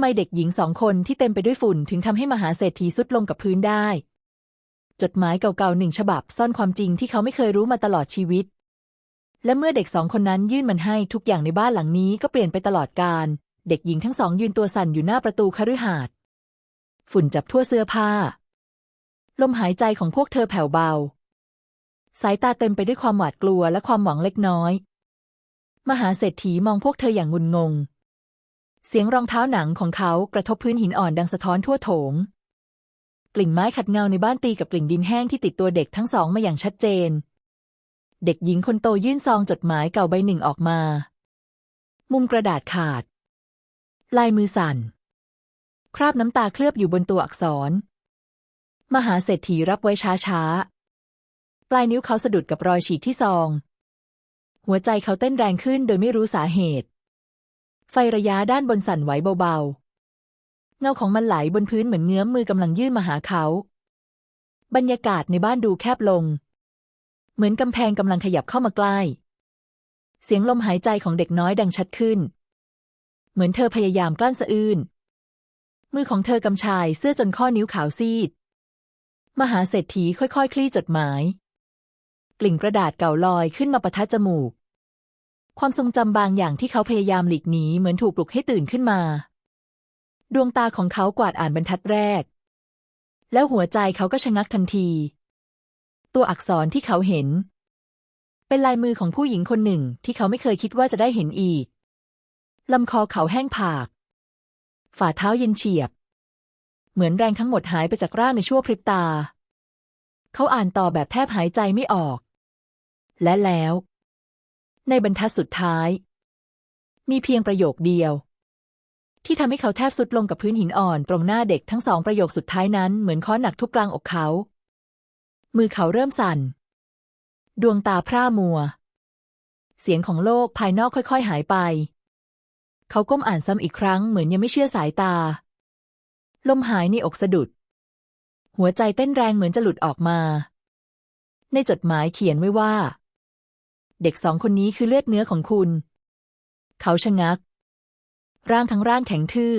ไมเด็กหญิงสองคนที่เต็มไปด้วยฝุ่นถึงทำให้มหาเศรษฐีสุดลงกับพื้นได้ จดหมายเก่าๆหนึ่งฉบับซ่อนความจริงที่เขาไม่เคยรู้มาตลอดชีวิต และเมื่อเด็กสองคนนั้นยื่นมันให้ทุกอย่างในบ้านหลังนี้ก็เปลี่ยนไปตลอดกาลเด็กหญิงทั้งสองยืนตัวสั่นอยู่หน้าประตูคฤหาสน์ฝุ่นจับทั่วเสื้อผ้า ลมหายใจของพวกเธอแผ่วเบา สายตาเต็มไปด้วยความหวาดกลัวและความหวังเล็กน้อย มหาเศรษฐีมองพวกเธออย่างงุนงง เสียงรองเท้าหนังของเขากระทบพื้นหินอ่อนดังสะท้อนทั่วโถง กลิ่นไม้ขัดเงาในบ้านตีกับกลิ่นดินแห้งที่ติดตัวเด็กทั้งสองมาอย่างชัดเจน เด็กหญิงคนโตยื่นซองจดหมายเก่าใบหนึ่งออกมา มุมกระดาษขาด ลายมือสั่น คราบน้ำตาเคลือบอยู่บนตัวอักษร มหาเศรษฐีรับไว้ช้าๆ ปลายนิ้วเขาสะดุดกับรอยฉีกที่ซอง หัวใจเขาเต้นแรงขึ้นโดยไม่รู้สาเหตุ ไฟระยะด้านบนสั่นไหวเบาๆ เงาของมันไหลบนพื้นเหมือนเงื้อมมือกำลังยื่นมาหาเขา บรรยากาศในบ้านดูแคบลง เหมือนกำแพงกำลังขยับเข้ามาใกล้ เสียงลมหายใจของเด็กน้อยดังชัดขึ้น เหมือนเธอพยายามกลั้นสะอื้น มือของเธอกำชายเสื้อจนข้อนิ้วขาวซีด มหาเศรษฐีค่อยๆคลี่จดหมาย กลิ่นกระดาษเก่าลอยขึ้นมาประทะจมูก ความทรงจำบางอย่างที่เขาพยายามหลีกหนีเหมือนถูกปลุกให้ตื่นขึ้นมา ดวงตาของเขากวาดอ่านบรรทัดแรก แล้วหัวใจเขาก็ชะงักทันที ตัวอักษรที่เขาเห็น เป็นลายมือของผู้หญิงคนหนึ่งที่เขาไม่เคยคิดว่าจะได้เห็นอีกลำคอเขาแห้งผาก ฝ่าเท้าเย็นเฉียบ เหมือนแรงทั้งหมดหายไปจากร่างในชั่วพริบตา เขาอ่านต่อแบบแทบหายใจไม่ออก และแล้ว ในบรรทัดสุดท้าย มีเพียงประโยคเดียว ที่ทำให้เขาแทบสุดลงกับพื้นหินอ่อนตรงหน้าเด็กทั้งสองประโยคสุดท้ายนั้นเหมือนค้อนหนักทุกกลางอกเขา มือเขาเริ่มสั่น ดวงตาพร่ามัว เสียงของโลกภายนอกค่อยๆหายไป เขาก้มอ่านซ้ำอีกครั้งเหมือนยังไม่เชื่อสายตา ลมหายในอกสะดุด หัวใจเต้นแรงเหมือนจะหลุดออกมา ในจดหมายเขียนไว้ว่า เด็กสองคนนี้คือเลือดเนื้อของคุณ เขาชะงัก ร่างทั้งร่างแข็งทื่อ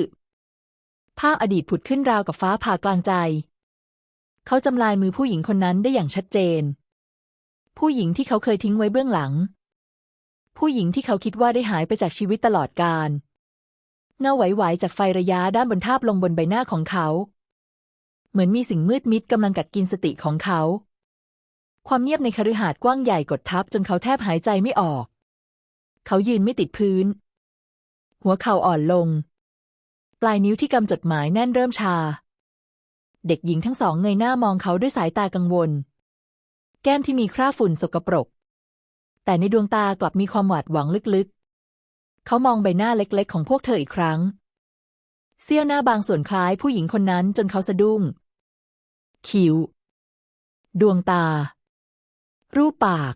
ภาพอดีตผุดขึ้นราวกับฟ้าผ่ากลางใจ เขาจำลายมือผู้หญิงคนนั้นได้อย่างชัดเจน ผู้หญิงที่เขาเคยทิ้งไว้เบื้องหลัง ผู้หญิงที่เขาคิดว่าได้หายไปจากชีวิตตลอดกาลเงาไหวๆจากไฟระยะด้านบนทาบลงบนใบหน้าของเขา เหมือนมีสิ่งมืดมิดกำลังกัดกินสติของเขา ความเงียบในคฤหาสน์กว้างใหญ่กดทับจนเขาแทบหายใจไม่ออก เขายืนไม่ติดพื้น หัวเข่าอ่อนลง ปลายนิ้วที่กำจดหมายแน่นเริ่มชา เด็กหญิงทั้งสองเงยหน้ามองเขาด้วยสายตากังวล แก้มที่มีคราบฝุ่นสกปรก แต่ในดวงตากลับมีความหวาดหวังลึกๆ เขามองใบหน้าเล็กๆ ของพวกเธออีกครั้ง เสี้ยวหน้าบางส่วนคล้ายผู้หญิงคนนั้นจนเขาสะดุ้ง คิ้ว ดวงตา รูปปาก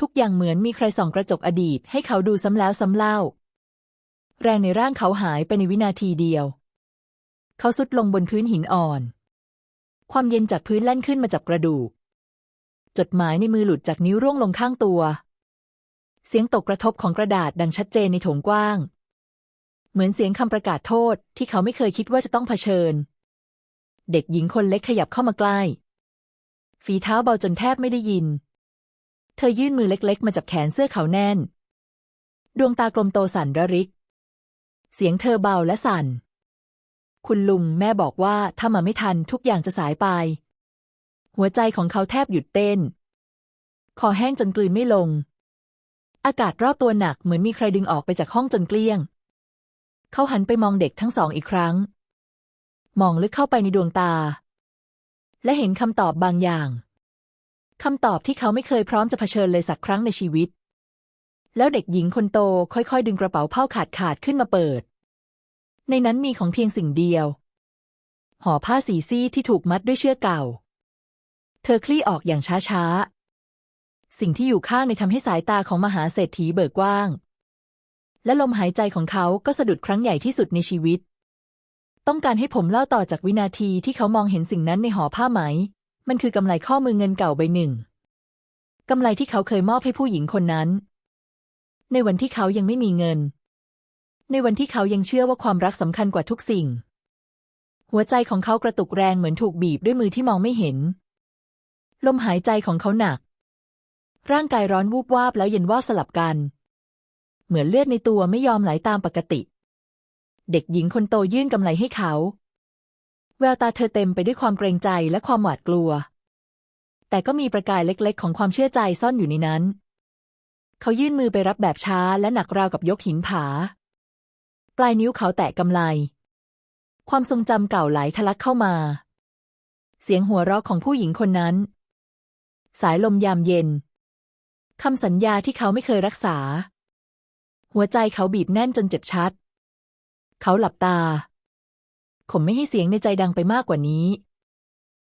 ทุกอย่างเหมือนมีใครส่องกระจกอดีตให้เขาดูซ้ำแล้วซ้ำเล่า แรงในร่างเขาหายไปในวินาทีเดียว เขาสุดลงบนพื้นหินอ่อน ความเย็นจากพื้นแล่นขึ้นมาจับกระดูก จดหมายในมือหลุดจากนิ้วร่วงลงข้างตัว เสียงตกกระทบของกระดาษดังชัดเจนในโถงกว้าง เหมือนเสียงคำประกาศโทษที่เขาไม่เคยคิดว่าจะต้องเผชิญ เด็กหญิงคนเล็กขยับเข้ามาใกล้ ฝีเท้าเบาจนแทบไม่ได้ยิน เธอยื่นมือเล็กๆ มาจับแขนเสื้อเขาแน่น ดวงตากลมโตสั่นระริก เสียงเธอเบาและสั่น คุณลุงแม่บอกว่าถ้ามาไม่ทันทุกอย่างจะสายไป หัวใจของเขาแทบหยุดเต้น คอแห้งจนกลืนไม่ลง อากาศรอบตัวหนักเหมือนมีใครดึงออกไปจากห้องจนเกลี้ยง เขาหันไปมองเด็กทั้งสองอีกครั้ง มองลึกเข้าไปในดวงตา และเห็นคำตอบบางอย่างคำตอบที่เขาไม่เคยพร้อมจะเผชิญเลยสักครั้งในชีวิต แล้วเด็กหญิงคนโตค่อยๆ ดึงกระเป๋าผ้าขาดขาดขึ้นมาเปิด ในนั้นมีของเพียงสิ่งเดียว ห่อผ้าสีซี่ที่ถูกมัดด้วยเชือกเก่า เธอคลี่ออกอย่างช้าๆ สิ่งที่อยู่ข้างในทำให้สายตาของมหาเศรษฐีเบิกกว้าง และลมหายใจของเขาก็สะดุดครั้งใหญ่ที่สุดในชีวิต ต้องการให้ผมเล่าต่อจากวินาทีที่เขามองเห็นสิ่งนั้นในห่อผ้าไหม มันคือกำไลข้อมือเงินเก่าใบหนึ่งกำไลที่เขาเคยมอบให้ผู้หญิงคนนั้น ในวันที่เขายังไม่มีเงิน ในวันที่เขายังเชื่อว่าความรักสำคัญกว่าทุกสิ่ง หัวใจของเขากระตุกแรงเหมือนถูกบีบด้วยมือที่มองไม่เห็น ลมหายใจของเขาหนัก ร่างกายร้อนวูบวาบแล้วเย็นว่าสลับกัน เหมือนเลือดในตัวไม่ยอมไหลตามปกติ เด็กหญิงคนโตยื่นกำไลให้เขา แววตาเธอเต็มไปด้วยความเกรงใจและความหวาดกลัว แต่ก็มีประกายเล็กๆ ของความเชื่อใจซ่อนอยู่ในนั้น เขายื่นมือไปรับแบบช้าและหนักราวกับยกหินผา ปลายนิ้วเขาแตะกำไล ความทรงจำเก่าไหลทะลักเข้ามา เสียงหัวเราะของผู้หญิงคนนั้น สายลมยามเย็นคำสัญญาที่เขาไม่เคยรักษา หัวใจเขาบีบแน่นจนเจ็บชัด เขาหลับตาข่มไม่ให้เสียงในใจดังไปมากกว่านี้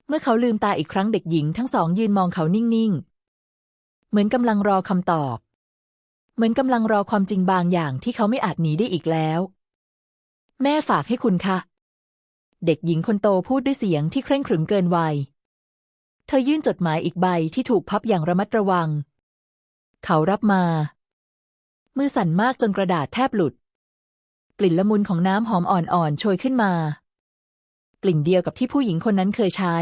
เมื่อเขาลืมตาอีกครั้งเด็กหญิงทั้งสองยืนมองเขานิ่งๆ เหมือนกำลังรอคำตอบ เหมือนกำลังรอความจริงบางอย่างที่เขาไม่อาจหนีได้อีกแล้ว แม่ฝากให้คุณค่ะ เด็กหญิงคนโตพูดด้วยเสียงที่เคร่งขรึมเกินวัย เธอยื่นจดหมายอีกใบที่ถูกพับอย่างระมัดระวัง เขารับมา มือสั่นมากจนกระดาษแทบหลุด กลิ่นละมุนของน้ำหอมอ่อนๆโชยขึ้นมา กลิ่นเดียวกับที่ผู้หญิงคนนั้นเคยใช้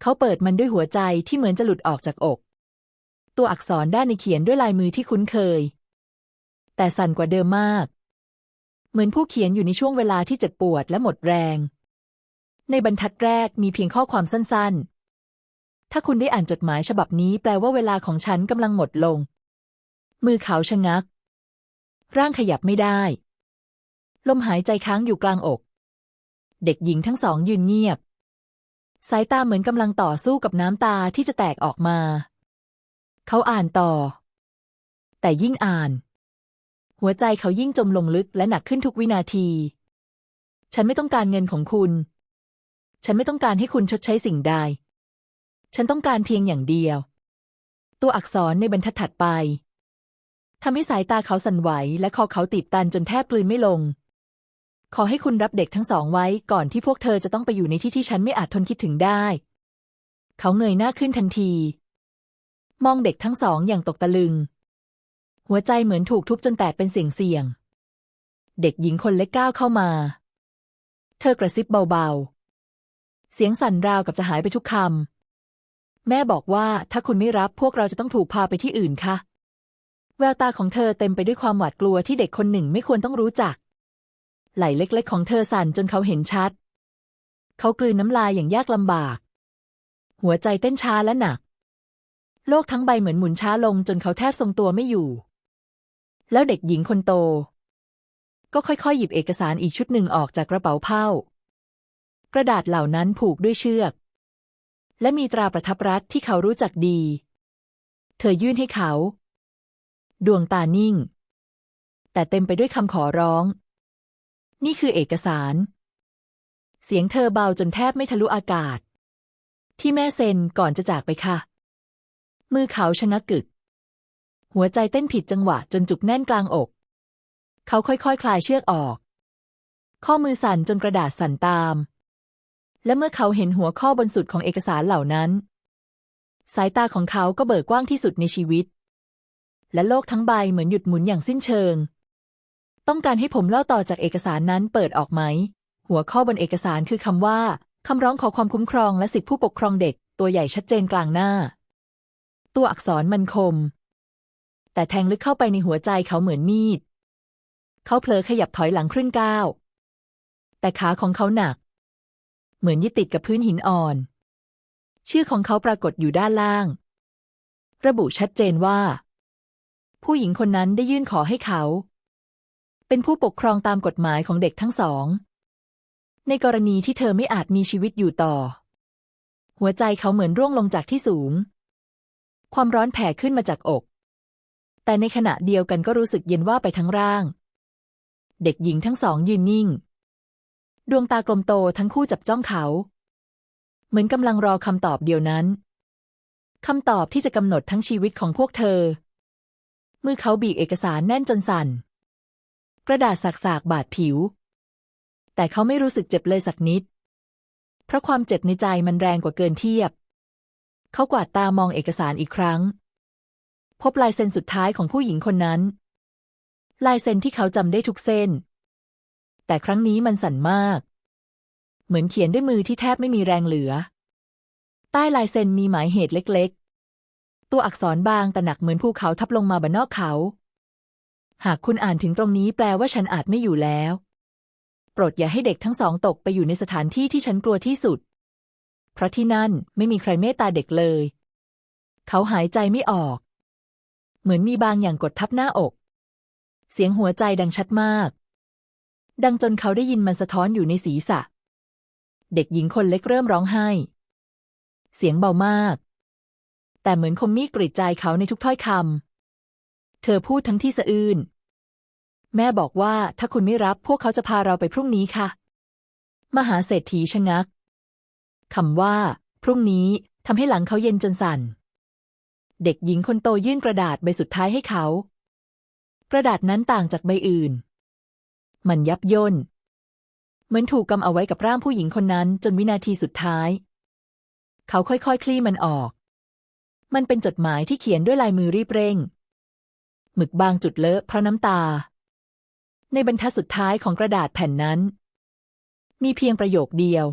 เขาเปิดมันด้วยหัวใจที่เหมือนจะหลุดออกจากอก ตัวอักษรด้านในเขียนด้วยลายมือที่คุ้นเคย แต่สั่นกว่าเดิมมาก เหมือนผู้เขียนอยู่ในช่วงเวลาที่เจ็บปวดและหมดแรง ในบรรทัดแรกมีเพียงข้อความสั้น ๆ ถ้าคุณได้อ่านจดหมายฉบับนี้แปลว่าเวลาของฉันกำลังหมดลง มือเขาชะงักร่างขยับไม่ได้ ลมหายใจค้างอยู่กลางอก เด็กหญิงทั้งสองยืนเงียบ สายตาเหมือนกำลังต่อสู้กับน้ำตาที่จะแตกออกมา เขาอ่านต่อ แต่ยิ่งอ่าน หัวใจเขายิ่งจมลงลึกและหนักขึ้นทุกวินาที ฉันไม่ต้องการเงินของคุณ ฉันไม่ต้องการให้คุณชดใช้สิ่งใด ฉันต้องการเพียงอย่างเดียว ตัวอักษรในบรรทัดถัดไปทำให้สายตาเขาสั่นไหวและคอเขาตีบตันจนแทบกลืนไม่ลง ขอให้คุณรับเด็กทั้งสองไว้ก่อนที่พวกเธอจะต้องไปอยู่ในที่ที่ฉันไม่อาจทนคิดถึงได้ เขาเงยหน้าขึ้นทันที มองเด็กทั้งสองอย่างตกตะลึง หัวใจเหมือนถูกทุบจนแตกเป็นเสียงเสียง เด็กหญิงคนเล็กก้าวเข้ามา เธอกระซิบเบาๆ เสียงสั่นราวกับจะหายไปทุกคำ แม่บอกว่าถ้าคุณไม่รับพวกเราจะต้องถูกพาไปที่อื่นค่ะ แววตาของเธอเต็มไปด้วยความหวาดกลัวที่เด็กคนหนึ่งไม่ควรต้องรู้จัก ไหล่เล็กๆของเธอสั่นจนเขาเห็นชัด เขากลืนน้ำลายอย่างยากลำบาก หัวใจเต้นช้าและหนัก โลกทั้งใบเหมือนหมุนช้าลงจนเขาแทบทรงตัวไม่อยู่ แล้วเด็กหญิงคนโต ก็ค่อยๆ หยิบเอกสารอีกชุดหนึ่งออกจากกระเป๋าเผ้า กระดาษเหล่านั้นผูกด้วยเชือก และมีตราประทับรัฐที่เขารู้จักดี เธอยื่นให้เขา ดวงตานิ่ง แต่เต็มไปด้วยคำขอร้อง นี่คือเอกสาร เสียงเธอเบาจนแทบไม่ทะลุอากาศ ที่แม่เซ็นก่อนจะจากไปค่ะ มือเขาชะงักกึก หัวใจเต้นผิดจังหวะจนจุกแน่นกลางอก เขาค่อยๆคคลายเชือกออก ข้อมือสั่นจนกระดาษสั่นตาม และเมื่อเขาเห็นหัวข้อบนสุดของเอกสารเหล่านั้น สายตาของเขาก็เบิกกว้างที่สุดในชีวิต และโลกทั้งใบเหมือนหยุดหมุนอย่างสิ้นเชิง ต้องการให้ผมเล่าต่อจากเอกสารนั้นเปิดออกไหม หัวข้อบนเอกสารคือคำว่า คำร้องขอความคุ้มครองและสิทธิผู้ปกครองเด็ก ตัวใหญ่ชัดเจนกลางหน้า ตัวอักษรมันคม แต่แทงลึกเข้าไปในหัวใจเขาเหมือนมีด เขาเผลอขยับถอยหลังครึ่งก้าว แต่ขาของเขาหนัก เหมือนยึดติดกับพื้นหินอ่อน ชื่อของเขาปรากฏอยู่ด้านล่าง ระบุชัดเจนว่า ผู้หญิงคนนั้นได้ยื่นขอให้เขา เป็นผู้ปกครองตามกฎหมายของเด็กทั้งสอง ในกรณีที่เธอไม่อาจมีชีวิตอยู่ต่อ หัวใจเขาเหมือนร่วงลงจากที่สูง ความร้อนแผ่ขึ้นมาจากอก แต่ในขณะเดียวกันก็รู้สึกเย็นว่าไปทั้งร่าง เด็กหญิงทั้งสองยืนนิ่ง ดวงตากลมโตทั้งคู่จับจ้องเขา เหมือนกำลังรอคำตอบเดียวนั้นคำตอบที่จะกำหนดทั้งชีวิตของพวกเธอ มือเขาบีบเอกสารแน่นจนสั่น กระดาษสากๆบาดผิว แต่เขาไม่รู้สึกเจ็บเลยสักนิด เพราะความเจ็บในใจมันแรงกว่าเกินเทียบ เขากวาดตามองเอกสารอีกครั้ง พบลายเซ็นสุดท้ายของผู้หญิงคนนั้น ลายเซ็นที่เขาจำได้ทุกเส้น แต่ครั้งนี้มันสั่นมาก เหมือนเขียนด้วยมือที่แทบไม่มีแรงเหลือ ใต้ลายเซ็นมีหมายเหตุเล็ก ๆ ตัวอักษรบางแต่หนักเหมือนภูเขาทับลงมาบนนอกเขา หากคุณอ่านถึงตรงนี้แปลว่าฉันอาจไม่อยู่แล้ว โปรดอย่าให้เด็กทั้งสองตกไปอยู่ในสถานที่ที่ฉันกลัวที่สุด เพราะที่นั่นไม่มีใครเมตตาเด็กเลย เขาหายใจไม่ออก เหมือนมีบางอย่างกดทับหน้าอก เสียงหัวใจดังชัดมาก ดังจนเขาได้ยินมันสะท้อนอยู่ในศีรษะ เด็กหญิงคนเล็กเริ่มร้องไห้ เสียงเบามาก แต่เหมือนคมมีดกรีดใจเขาในทุกถ้อยคำเธอพูดทั้งที่สะอื้น แม่บอกว่าถ้าคุณไม่รับพวกเขาจะพาเราไปพรุ่งนี้ค่ะ มหาเศรษฐีชะงักคำว่า พรุ่งนี้ทำให้หลังเขาเย็นจนสั่น เด็กหญิงคนโตยื่นกระดาษใบสุดท้ายให้เขา กระดาษนั้นต่างจากใบอื่น มันยับย่นเหมือนถูกกำเอาไว้กับร่างผู้หญิงคนนั้นจนวินาทีสุดท้าย เขาค่อยๆคคลี่มันออก มันเป็นจดหมายที่เขียนด้วยลายมือรีบเร่ง หมึกบางจุดเลอะเพราะน้ำตา ในบรรทัดสุดท้ายของกระดาษแผ่นนั้น มีเพียงประโยคเดียว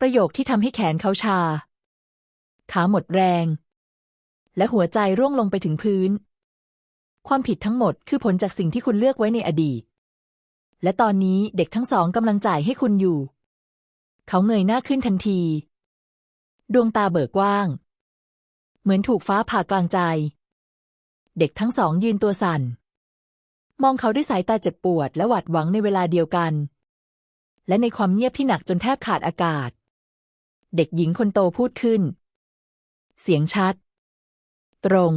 ประโยคที่ทำให้แขนเขาชา ขาหมดแรง และหัวใจร่วงลงไปถึงพื้น ความผิดทั้งหมดคือผลจากสิ่งที่คุณเลือกไว้ในอดีต และตอนนี้เด็กทั้งสองกำลังจ่ายให้คุณอยู่ เขาเงยหน้าขึ้นทันที ดวงตาเบิกกว้าง เหมือนถูกฟ้าผ่ากลางใจ เด็กทั้งสองยืนตัวสั่น มองเขาด้วยสายตาเจ็บปวดและหวาดหวังในเวลาเดียวกัน และในความเงียบที่หนักจนแทบขาดอากาศ เด็กหญิงคนโตพูดขึ้น เสียงชัด ตรง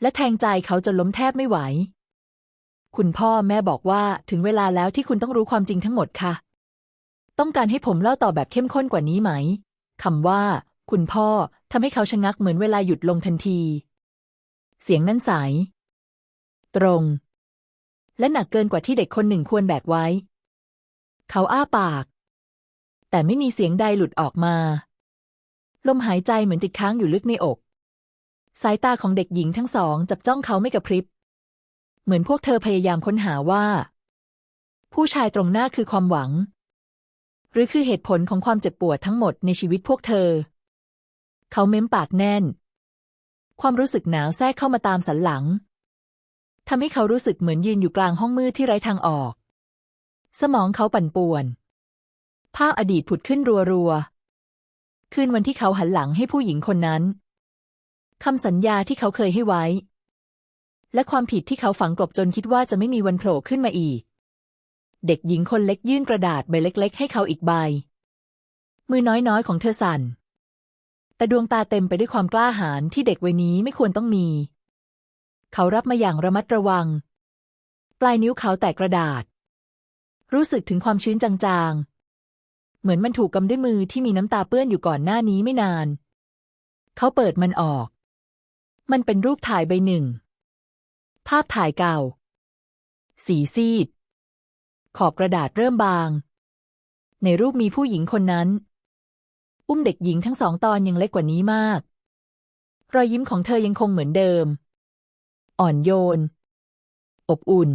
และแทงใจเขาจนล้มแทบไม่ไหว คุณพ่อแม่บอกว่าถึงเวลาแล้วที่คุณต้องรู้ความจริงทั้งหมดค่ะ ต้องการให้ผมเล่าต่อแบบเข้มข้นกว่านี้ไหมคำว่า คุณพ่อทำให้เขาชะงักเหมือนเวลาหยุดลงทันที เสียงนั้นใส ตรง และหนักเกินกว่าที่เด็กคนหนึ่งควรแบกไว้ เขาอ้าปาก แต่ไม่มีเสียงใดหลุดออกมา ลมหายใจเหมือนติดค้างอยู่ลึกในอก สายตาของเด็กหญิงทั้งสองจับจ้องเขาไม่กระพริบ เหมือนพวกเธอพยายามค้นหาว่า ผู้ชายตรงหน้าคือความหวัง หรือคือเหตุผลของความเจ็บปวดทั้งหมดในชีวิตพวกเธอ เขาเม้มปากแน่น ความรู้สึกหนาวแทรกเข้ามาตามสันหลัง ทำให้เขารู้สึกเหมือนยืนอยู่กลางห้องมืดที่ไร้ทางออก สมองเขาปั่นป่วน ภาพอดีตผุดขึ้นรัวๆ คืนวันที่เขาหันหลังให้ผู้หญิงคนนั้น คำสัญญาที่เขาเคยให้ไว้ และความผิดที่เขาฝังกลบจนคิดว่าจะไม่มีวันโผล่ขึ้นมาอีก เด็กหญิงคนเล็กยื่นกระดาษใบเล็ก ๆ ให้เขาอีกใบ มือน้อยๆของเธอสั่น แต่ดวงตาเต็มไปด้วยความกล้าหาญที่เด็กวัยนี้ไม่ควรต้องมี เขารับมาอย่างระมัดระวัง ปลายนิ้วเขาแตกกระดาษ รู้สึกถึงความชื้นจางๆ เหมือนมันถูกกำด้วยมือที่มีน้ำตาเปื้อนอยู่ก่อนหน้านี้ไม่นาน เขาเปิดมันออก มันเป็นรูปถ่ายใบหนึ่ง ภาพถ่ายเก่า สีซีด ขอบกระดาษเริ่มบาง ในรูปมีผู้หญิงคนนั้น อุ้มเด็กหญิงทั้งสองตอนยังเล็กกว่านี้มาก รอยยิ้มของเธอยังคงเหมือนเดิม อ่อนโยน อบอุ่น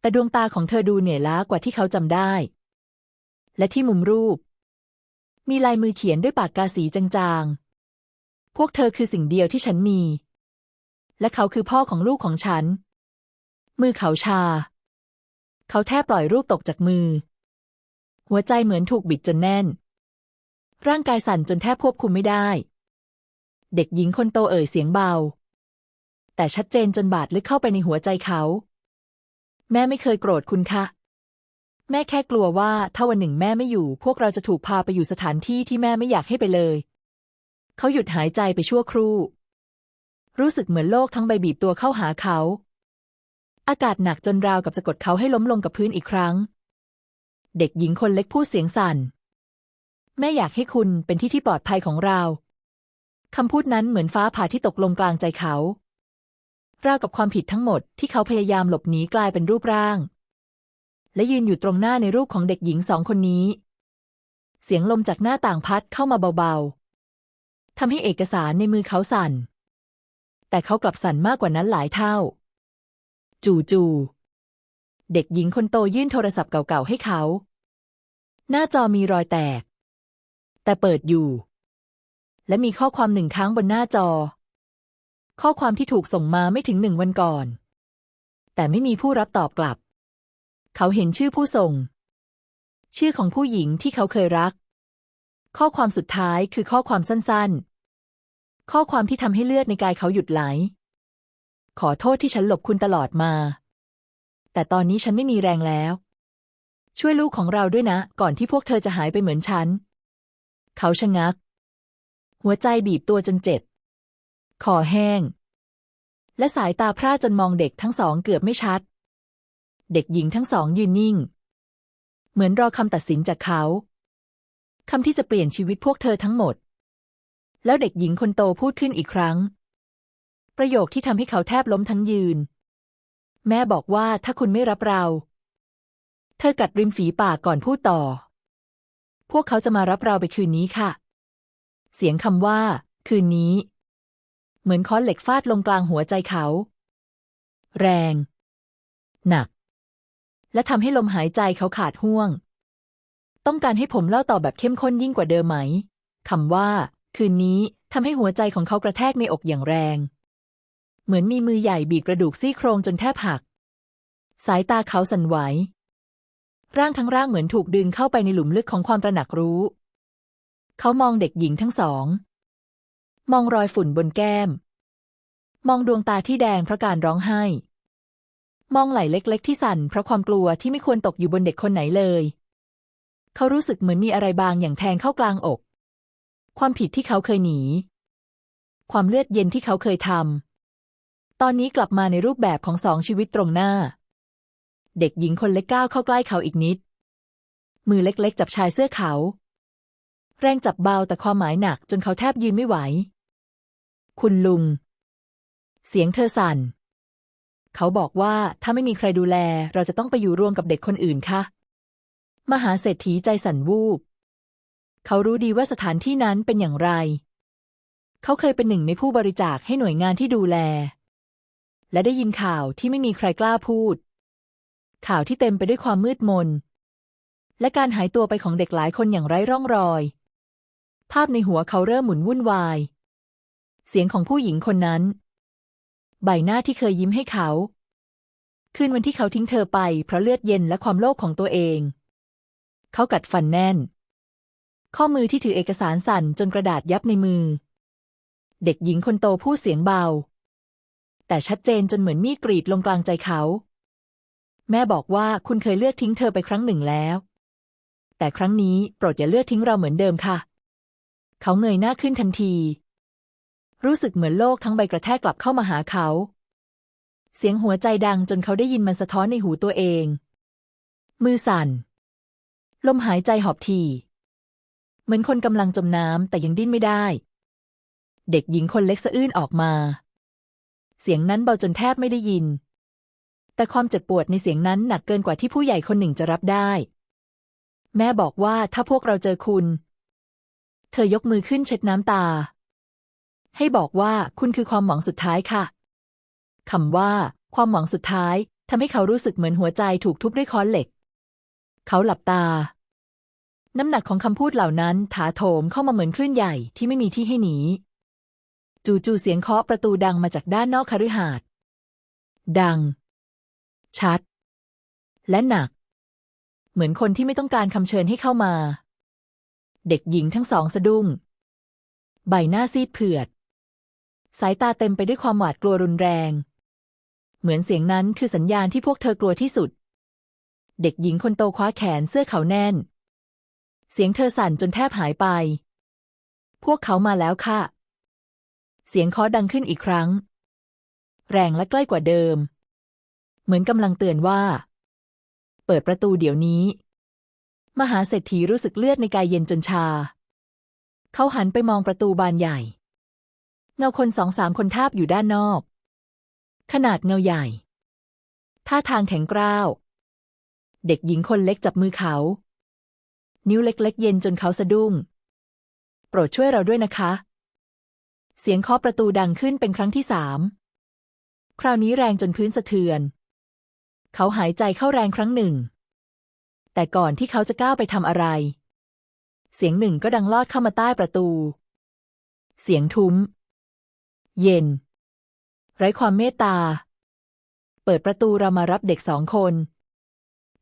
แต่ดวงตาของเธอดูเหนื่อยล้ากว่าที่เขาจำได้ และที่มุมรูป มีลายมือเขียนด้วยปากกาสีจางๆ พวกเธอคือสิ่งเดียวที่ฉันมี และเขาคือพ่อของลูกของฉัน มือเขาชา เขาแทบปล่อยรูปตกจากมือ หัวใจเหมือนถูกบิดจนแน่น ร่างกายสั่นจนแทบควบคุมไม่ได้เด็กหญิงคนโตเอ่ยเสียงเบา แต่ชัดเจนจนบาดลึกเข้าไปในหัวใจเขา แม่ไม่เคยโกรธคุณคะแม่แค่กลัวว่าถ้าวันหนึ่งแม่ไม่อยู่ พวกเราจะถูกพาไปอยู่สถานที่ที่แม่ไม่อยากให้ไปเลย เขาหยุดหายใจไปชั่วครู่ รู้สึกเหมือนโลกทั้งใบบีบตัวเข้าหาเขา อากาศหนักจนราวกับจะกดเขาให้ล้มลงกับพื้นอีกครั้ง เด็กหญิงคนเล็กพูดเสียงสั่น แม่อยากให้คุณเป็นที่ที่ปลอดภัยของเราคำพูดนั้นเหมือนฟ้าผ่าที่ตกลงกลางใจเขา ราวกับความผิดทั้งหมดที่เขาพยายามหลบหนีกลายเป็นรูปร่าง และยืนอยู่ตรงหน้าในรูปของเด็กหญิงสองคนนี้ เสียงลมจากหน้าต่างพัดเข้ามาเบาๆทำให้เอกสารในมือเขาสั่น แต่เขากลับสั่นมากกว่านั้นหลายเท่า จู่ๆเด็กหญิงคนโตยื่นโทรศัพท์เก่าๆให้เขา หน้าจอมีรอยแตก แต่เปิดอยู่ และมีข้อความหนึ่งค้างบนหน้าจอ ข้อความที่ถูกส่งมาไม่ถึงหนึ่งวันก่อน แต่ไม่มีผู้รับตอบกลับ เขาเห็นชื่อผู้ส่ง ชื่อของผู้หญิงที่เขาเคยรัก ข้อความสุดท้ายคือข้อความสั้นๆ ข้อความที่ทำให้เลือดในกายเขาหยุดไหล ขอโทษที่ฉันหลบคุณตลอดมา แต่ตอนนี้ฉันไม่มีแรงแล้ว ช่วยลูกของเราด้วยนะ ก่อนที่พวกเธอจะหายไปเหมือนฉัน เขาชะงัก หัวใจบีบตัวจนเจ็บ คอแห้ง และสายตาพร่าจนมองเด็กทั้งสองเกือบไม่ชัด เด็กหญิงทั้งสองยืนนิ่ง เหมือนรอคำตัดสินจากเขาคำที่จะเปลี่ยนชีวิตพวกเธอทั้งหมด แล้วเด็กหญิงคนโตพูดขึ้นอีกครั้ง ประโยคที่ทำให้เขาแทบล้มทั้งยืน แม่บอกว่าถ้าคุณไม่รับเรา เธอกัดริมฝีปากก่อนพูดต่อ พวกเขาจะมารับเราไปคืนนี้ค่ะ เสียงคำว่า คืนนี้ เหมือนค้อนเหล็กฟาดลงกลางหัวใจเขา แรง หนัก และทำให้ลมหายใจเขาขาดห่วง ต้องการให้ผมเล่าต่อแบบเข้มข้นยิ่งกว่าเดิมไหมคำว่า คืนนี้ทำให้หัวใจของเขากระแทกในอกอย่างแรง เหมือนมีมือใหญ่บีบกระดูกซี่โครงจนแทบหัก สายตาเขาสั่นไหว ร่างทั้งร่างเหมือนถูกดึงเข้าไปในหลุมลึกของความตระหนักรู้ เขามองเด็กหญิงทั้งสอง มองรอยฝุ่นบนแก้ม มองดวงตาที่แดงเพราะการร้องไห้ มองไหล่เล็ก ๆ ที่สั่นเพราะความกลัวที่ไม่ควรตกอยู่บนเด็กคนไหนเลย เขารู้สึกเหมือนมีอะไรบางอย่างแทงเข้ากลางอก ความผิดที่เขาเคยหนี ความเลือดเย็นที่เขาเคยทำตอนนี้กลับมาในรูปแบบของสองชีวิตตรงหน้า เด็กหญิงคนเล็กก้าวเข้าใกล้เขาอีกนิด มือเล็กๆ จับชายเสื้อเขา แรงจับเบาแต่ความหมายหนักจนเขาแทบยืนไม่ไหว คุณลุง เสียงเธอสั่น เขาบอกว่าถ้าไม่มีใครดูแล เราจะต้องไปอยู่รวมกับเด็กคนอื่นค่ะ มหาเศรษฐีใจสั่นวูบ เขารู้ดีว่าสถานที่นั้นเป็นอย่างไร เขาเคยเป็นหนึ่งในผู้บริจาคให้หน่วยงานที่ดูแล และได้ยินข่าวที่ไม่มีใครกล้าพูด ข่าวที่เต็มไปด้วยความมืดมน และการหายตัวไปของเด็กหลายคนอย่างไร้ร่องรอย ภาพในหัวเขาเริ่มหมุนวุ่นวาย เสียงของผู้หญิงคนนั้น ใบหน้าที่เคยยิ้มให้เขา คืนวันที่เขาทิ้งเธอไป เพราะเลือดเย็นและความโลภของตัวเอง เขากัดฟันแน่น ข้อมือที่ถือเอกสารสั่นจนกระดาษยับในมือ เด็กหญิงคนโตพูดเสียงเบา แต่ชัดเจนจนเหมือนมีดกรีดลงกลางใจเขา แม่บอกว่าคุณเคยเลือกทิ้งเธอไปครั้งหนึ่งแล้ว แต่ครั้งนี้โปรดอย่าเลือกทิ้งเราเหมือนเดิมค่ะ เขาเงยหน้าขึ้นทันที รู้สึกเหมือนโลกทั้งใบกระแทกกลับเข้ามาหาเขา เสียงหัวใจดังจนเขาได้ยินมันสะท้อนในหูตัวเอง มือสั่น ลมหายใจหอบถี่เหมือนคนกำลังจมน้ำแต่ยังดิ้นไม่ได้ เด็กหญิงคนเล็กสะอื้นออกมา เสียงนั้นเบาจนแทบไม่ได้ยิน แต่ความเจ็บปวดในเสียงนั้นหนักเกินกว่าที่ผู้ใหญ่คนหนึ่งจะรับได้ แม่บอกว่าถ้าพวกเราเจอคุณ เธอยกมือขึ้นเช็ดน้ำตา ให้บอกว่าคุณคือความหวังสุดท้ายค่ะคำว่า ความหวังสุดท้ายทำให้เขารู้สึกเหมือนหัวใจถูกทุบด้วยค้อนเหล็ก เขาหลับตา น้ำหนักของคำพูดเหล่านั้นถาโถมเข้ามาเหมือนคลื่นใหญ่ที่ไม่มีที่ให้หนี จู่ๆเสียงเคาะประตูดังมาจากด้านนอกคฤหาสน์ดัง ชัด และหนัก เหมือนคนที่ไม่ต้องการคำเชิญให้เข้ามา เด็กหญิงทั้งสองสะดุ้ง ใบหน้าซีดเผือด สายตาเต็มไปด้วยความหวาดกลัวรุนแรง เหมือนเสียงนั้นคือสัญญาณที่พวกเธอกลัวที่สุด เด็กหญิงคนโตคว้าแขนเสื้อเขาแน่น เสียงเธอสั่นจนแทบหายไป พวกเขามาแล้วค่ะ เสียงคาะดังขึ้นอีกครั้ง แรงและใกล้กว่าเดิม เหมือนกำลังเตือนว่า เปิดประตูเดี๋ยวนี้ มหาเศรษฐีรู้สึกเลือดในกายเย็นจนชา เขาหันไปมองประตูบานใหญ่ เงาคนสองสามคนทาบอยู่ด้านนอก ขนาดเงาใหญ่ ท่าทางแข็งกร้าว เด็กหญิงคนเล็กจับมือเขา นิ้วเล็กๆเย็นจนเขาสะดุ้ง โปรดช่วยเราด้วยนะคะ เสียงเคาะประตูดังขึ้นเป็นครั้งที่สาม คราวนี้แรงจนพื้นสะเทือน เขาหายใจเข้าแรงครั้งหนึ่ง แต่ก่อนที่เขาจะก้าวไปทำอะไร เสียงหนึ่งก็ดังลอดเข้ามาใต้ประตู เสียงทุ้ม เย็น ไร้ความเมตตา เปิดประตูเรามารับเด็กสองคน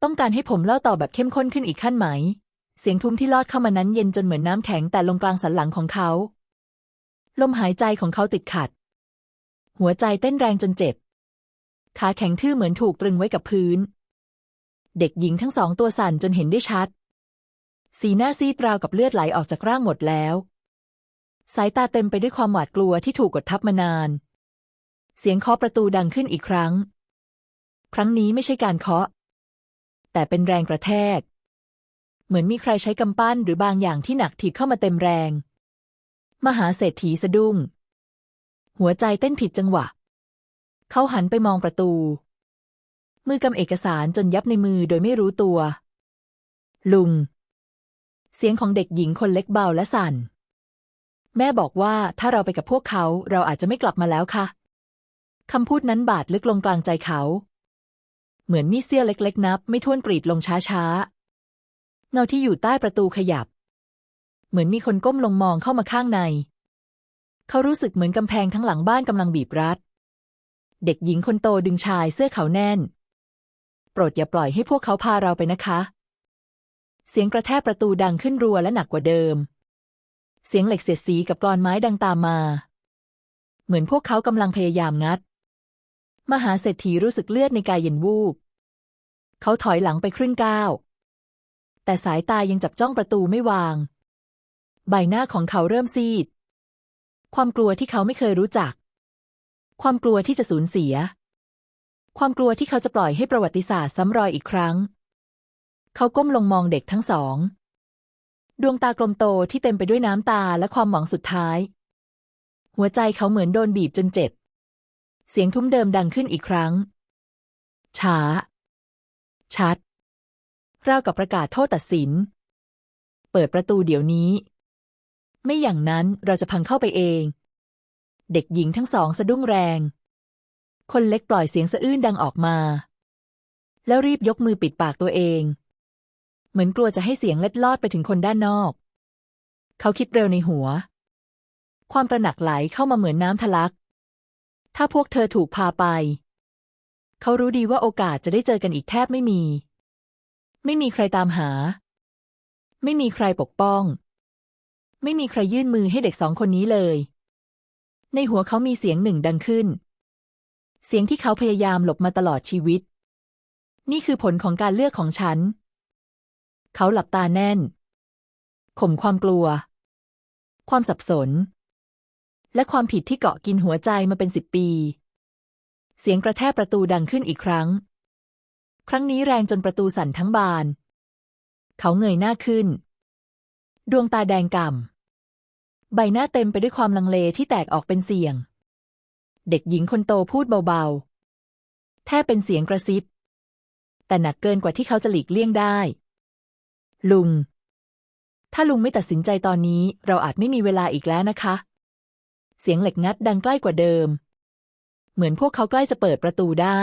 ต้องการให้ผมเล่าต่อแบบเข้มข้นขึ้นอีกขั้นไหม เสียงทุ้มที่ลอดเข้ามานั้นเย็นจนเหมือนน้ำแข็งแต่ลงกลางสันหลังของเขา ลมหายใจของเขาติดขัด หัวใจเต้นแรงจนเจ็บ ขาแข็งทื่อเหมือนถูกตรึงไว้กับพื้น เด็กหญิงทั้งสองตัวสั่นจนเห็นได้ชัด สีหน้าซีดราวกับเลือดไหลออกจากร่างหมดแล้ว สายตาเต็มไปด้วยความหวาดกลัวที่ถูกกดทับมานาน เสียงเคาะประตูดังขึ้นอีกครั้ง ครั้งนี้ไม่ใช่การเคาะ แต่เป็นแรงกระแทก เหมือนมีใครใช้กำปั้นหรือบางอย่างที่หนักถีบเข้ามาเต็มแรง มหาเศรษฐีสะดุ้ง หัวใจเต้นผิดจังหวะ เขาหันไปมองประตู มือกำเอกสารจนยับในมือโดยไม่รู้ตัว ลุง เสียงของเด็กหญิงคนเล็กเบาและสั่น แม่บอกว่าถ้าเราไปกับพวกเขาเราอาจจะไม่กลับมาแล้วค่ะคำพูดนั้นบาดลึกลงกลางใจเขา เหมือนมีเสี้ยวเล็กๆ นับ ไม่ท้วนกรีดลงช้าๆ เงาที่อยู่ใต้ประตูขยับ เหมือนมีคนก้มลงมองเข้ามาข้างใน เขารู้สึกเหมือนกำแพงทั้งหลังบ้านกำลังบีบรัด เด็กหญิงคนโตดึงชายเสื้อเขาแน่น โปรดอย่าปล่อยให้พวกเขาพาเราไปนะคะ เสียงกระแทกประตูดังขึ้นรัวและหนักกว่าเดิม เสียงเหล็กเสียดสีกับกรอนไม้ดังตามมา เหมือนพวกเขากำลังพยายามงัด มหาเศรษฐีรู้สึกเลือดในกายเย็นวูบ เขาถอยหลังไปครึ่งก้าว แต่สายตายังจับจ้องประตูไม่วาง ใบหน้าของเขาเริ่มซีด ความกลัวที่เขาไม่เคยรู้จัก ความกลัวที่จะสูญเสีย ความกลัวที่เขาจะปล่อยให้ประวัติศาสตร์ซ้ำรอยอีกครั้ง เขาก้มลงมองเด็กทั้งสอง ดวงตากลมโตที่เต็มไปด้วยน้ำตาและความหวังสุดท้าย หัวใจเขาเหมือนโดนบีบจนเจ็บ เสียงทุ้มเดิมดังขึ้นอีกครั้ง ช้า ชัด ราวกับประกาศโทษตัดสิน เปิดประตูเดี๋ยวนี้ ไม่อย่างนั้นเราจะพังเข้าไปเอง เด็กหญิงทั้งสองสะดุ้งแรง คนเล็กปล่อยเสียงสะอื้นดังออกมา แล้วรีบยกมือปิดปากตัวเอง เหมือนกลัวจะให้เสียงเล็ดลอดไปถึงคนด้านนอก เขาคิดเร็วในหัว ความตระหนักไหลเข้ามาเหมือนน้ำทะลัก ถ้าพวกเธอถูกพาไป เขารู้ดีว่าโอกาสจะได้เจอกันอีกแทบไม่มี ไม่มีใครตามหา ไม่มีใครปกป้อง ไม่มีใครยื่นมือให้เด็กสองคนนี้เลย ในหัวเขามีเสียงหนึ่งดังขึ้น เสียงที่เขาพยายามหลบมาตลอดชีวิต นี่คือผลของการเลือกของฉัน เขาหลับตาแน่น ข่มความกลัว ความสับสน และความผิดที่เกาะกินหัวใจมาเป็นสิบปี เสียงกระแทกประตูดังขึ้นอีกครั้ง ครั้งนี้แรงจนประตูสั่นทั้งบาน เขาเงยหน้าขึ้น ดวงตาแดงก่ำ ใบหน้าเต็มไปด้วยความลังเลที่แตกออกเป็นเสียง เด็กหญิงคนโตพูดเบาๆ แทบเป็นเสียงกระซิบ แต่หนักเกินกว่าที่เขาจะหลีกเลี่ยงได้ ลุง ถ้าลุงไม่ตัดสินใจตอนนี้ เราอาจไม่มีเวลาอีกแล้วนะคะ เสียงเหล็กงัดดังใกล้กว่าเดิม เหมือนพวกเขาใกล้จะเปิดประตูได้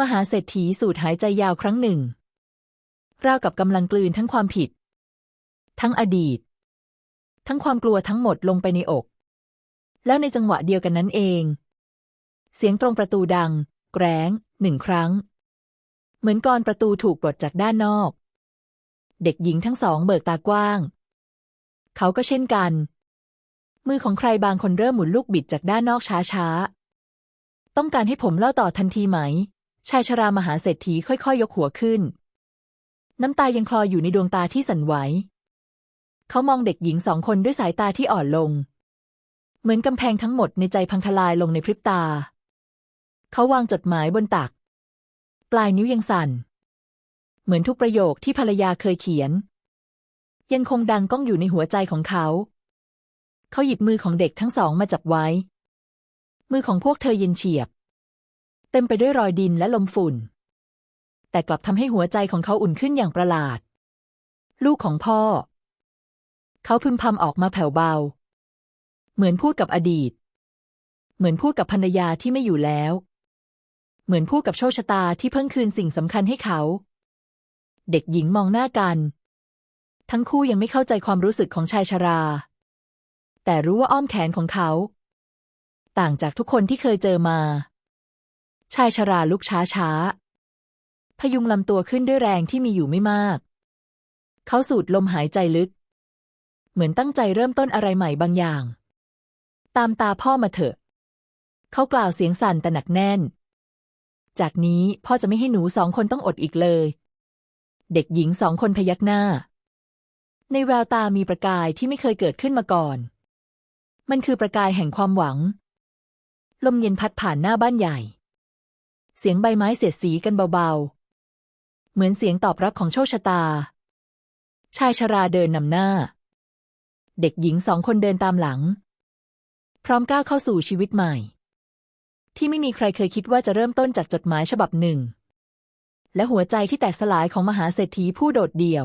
มหาเศรษฐีสูดหายใจยาวครั้งหนึ่ง ราวกับกำลังกลืนทั้งความผิด ทั้งอดีต ทั้งความกลัวทั้งหมดลงไปในอก แล้วในจังหวะเดียวกันนั้นเอง เสียงตรงประตูดัง แกร้งหนึ่งครั้ง เหมือนกรอนประตูถูกปลดจากด้านนอก เด็กหญิงทั้งสองเบิกตากว้าง เขาก็เช่นกัน มือของใครบางคนเริ่มหมุนลูกบิดจากด้านนอกช้าๆ ต้องการให้ผมเล่าต่อทันทีไหม ชายชรามหาเศรษฐีค่อยๆยยกหัวขึ้น น้ำตายังคลออยู่ในดวงตาที่สั่นไหว เขามองเด็กหญิงสองคนด้วยสายตาที่อ่อนลง เหมือนกำแพงทั้งหมดในใจพังทลายลงในพริบตา เขาวางจดหมายบนตัก ปลายนิ้วยังสั่น เหมือนทุกประโยคที่ภรรยาเคยเขียน ยังคงดังก้องอยู่ในหัวใจของเขา เขาหยิบมือของเด็กทั้งสองมาจับไว้ มือของพวกเธอเย็นเฉียบ เต็มไปด้วยรอยดินและลมฝุ่น แต่กลับทำให้หัวใจของเขาอุ่นขึ้นอย่างประหลาด ลูกของพ่อ เขาพึมพำออกมาแผ่วเบา เหมือนพูดกับอดีต เหมือนพูดกับภรรยาที่ไม่อยู่แล้ว เหมือนพูดกับโชคชะตาที่เพิ่งคืนสิ่งสำคัญให้เขา เด็กหญิงมองหน้ากัน ทั้งคู่ยังไม่เข้าใจความรู้สึกของชายชรา แต่รู้ว่าอ้อมแขนของเขา ต่างจากทุกคนที่เคยเจอมา ชายชราลุกช้าช้าพยุงลำตัวขึ้นด้วยแรงที่มีอยู่ไม่มาก เขาสูดลมหายใจลึก เหมือนตั้งใจเริ่มต้นอะไรใหม่บางอย่าง ตามตาพ่อมาเถอะ เขากล่าวเสียงสั่นแต่หนักแน่น จากนี้พ่อจะไม่ให้หนูสองคนต้องอดอีกเลย เด็กหญิงสองคนพยักหน้า ในแววตามีประกายที่ไม่เคยเกิดขึ้นมาก่อน มันคือประกายแห่งความหวัง ลมเย็นพัดผ่านหน้าบ้านใหญ่ เสียงใบไม้เสียดสีกันเบาๆ เหมือนเสียงตอบรับของโชคชะตา ชายชราเดินนำหน้า เด็กหญิงสองคนเดินตามหลัง พร้อมก้าวเข้าสู่ชีวิตใหม่ ที่ไม่มีใครเคยคิดว่าจะเริ่มต้นจากจดหมายฉบับหนึ่ง และหัวใจที่แตกสลายของมหาเศรษฐีผู้โดดเดี่ยว